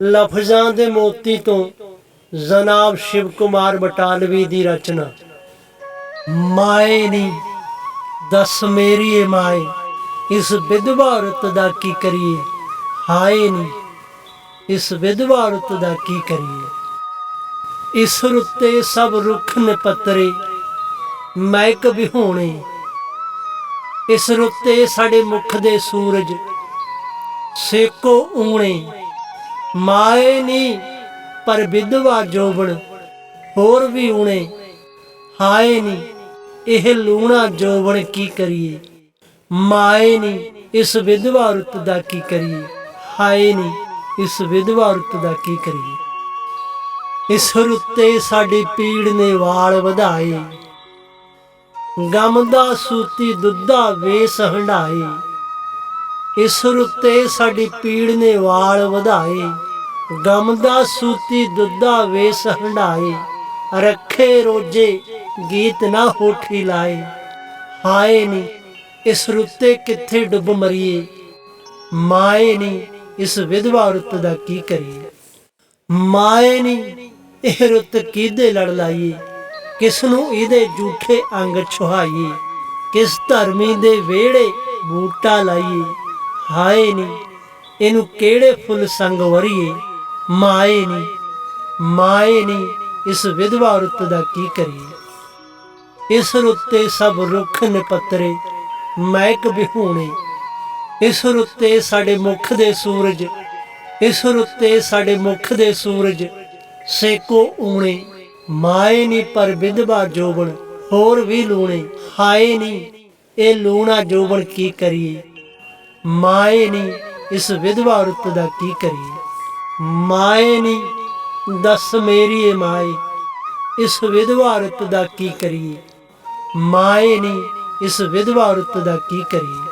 ਲਫ਼ਜ਼ਾਂ ਦੇ ਮੋਤੀ ਤੋਂ ਜਨਾਬ ਸ਼ਿਵ ਕੁਮਾਰ ਬਟਾਲਵੀ ਦੀ ਰਚਨਾ। ਮਾਏ ਨੀ, ਦਸ ਮੇਰੀਏ ਮਾਏ, ਇਸ ਵਿਧਵਾ ਔਰਤ ਦਾ ਕੀ ਕਰੀਏ? ਹਾਏ ਨੀ, ਇਸ ਵਿਧਵਾ ਔਰਤ ਦਾ ਕੀ ਕਰੀਏ? ਇਸ ਰੁੱਤੇ ਸਭ ਰੁੱਖ ਨੇ ਪੱਤਰੇ ਮਹਿਕ ਵਿਹੋਣੇ। ਇਸ ਰੁੱਤੇ ਸਾਡੇ ਮੁਖ ਦੇ ਸੂਰਜ, ਸੇਕੋ ਊਣੇ। ਮਾਏ ਨੀ, ਪਰ ਵਿਧਵਾ ਜੋਬਣ, ਹੋਰ ਵੀ ਊਣੇ ਹਾਏ ਨੀ, ਇਹ ਲੂਣਾ ਜੋਬਣ ਕੀ ਕਰੀਏ? ਮਾਏ ਨੀ, ਇਸ ਵਿਧਵਾ ਰੁੱਤ ਦਾ ਕੀ ਕਰੀਏ? ਹਾਏ ਨੀ, ਇਸ ਵਿਧਵਾ ਰੁੱਤ ਦਾ ਕੀ ਕਰੀਏ? ਇਸ ਰੁੱਤੇ ਸਾਡੀ ਪੀੜ ਨੇ ਵਾਲ ਵਧਾਏ। ਗਮ ਦਾ ਸੂਤੀ ਦੁੱਧਾ ਵੇਸ ਹੰਡਾਏ ਇਸ ਰੁੱਤੇ ਸਾਡੀ ਪੀੜ ਨੇ ਵਾਲ ਵਧਾਏ। ਗਮ ਦਾ ਸੂਤੀ ਦੁੱਧਾ ਵੇਸ ਹੰਡਾਏ ਰੱਖੇ ਰੋਜੇ ਗੀਤ ਨਾ ਹੋਠੀ ਲਾਏ। ਹਾਏ ਨੀ ਇਸ ਰੁੱਤੇ ਕਿੱਥੇ ਡੁੱਬ ਮਰੀਏ, ਮਾਏ ਨੀ ਇਸ ਵਿਧਵਾ ਰੁੱਤ ਦਾ ਕੀ ਕਰੀਏ। ਮਾਏ ਨੀ ਇਹ ਰੁੱਤ ਕਿਹਦੇ ਲੜ ਲਾਈਏ, ਕਿਸ ਨੂੰ ਇਹਦੇ ਝੂਠੇ ਅੰਗ ਛੁਹਾਈਏ, ਕਿਸ ਧਰਮੀ ਦੇ ਵੇੜੇ ਬੂਟਾ ਲਾਈਏ। ਹਾਏ ਨੀ ਇਹਨੂੰ ਕਿਹੜੇ ਫੁੱਲ ਸੰਗ ਵਰੀਏ ਮਾਏ ਨੀ ਮਾਏ ਨੀ ਇਸ ਵਿਧਵਾ ਰੁੱਤ ਦਾ ਕੀ ਕਰੀਏ? ਇਸ ਰੁੱਤੇ ਸਭ ਰੁੱਖ ਨਿਪੱਤਰੇ ਮਹਿਕ ਵਿਹੂਣੇ। ਇਸ ਰੁੱਤੇ ਸਾਡੇ ਮੁਖ ਦੇ ਸੂਰਜ, ਇਸ ਰੁੱਤੇ ਸਾਡੇ ਮੁਖ ਦੇ ਸੂਰਜ, ਸੇਕੋ ਊਣੇ। ਮਾਏ ਨੀ ਪਰ ਵਿਧਵਾ ਜੋਬਣ, ਹੋਰ ਵੀ ਲੂਣੇ। ਹਾਏ ਨੀ, ਇਹ ਲੂਣਾ ਜੋਬਣ ਕੀ ਕਰੀਏ? ਮਾਏ ਨੀ ਇਸ ਵਿਧਵਾ ਰੁੱਤ ਦਾ ਕੀ ਕਰੀਏ? ਮਾਏ ਨੀ, ਦੱਸ ਮੇਰੀ ਮਾਏ, ਇਸ ਵਿਧਵਾ ਰੁੱਤ ਦਾ ਕੀ ਕਰੀਏ? ਮਾਏ ਨੀ, ਇਸ ਵਿਧਵਾ ਰੁੱਤ ਦਾ ਕੀ ਕਰੀਏ?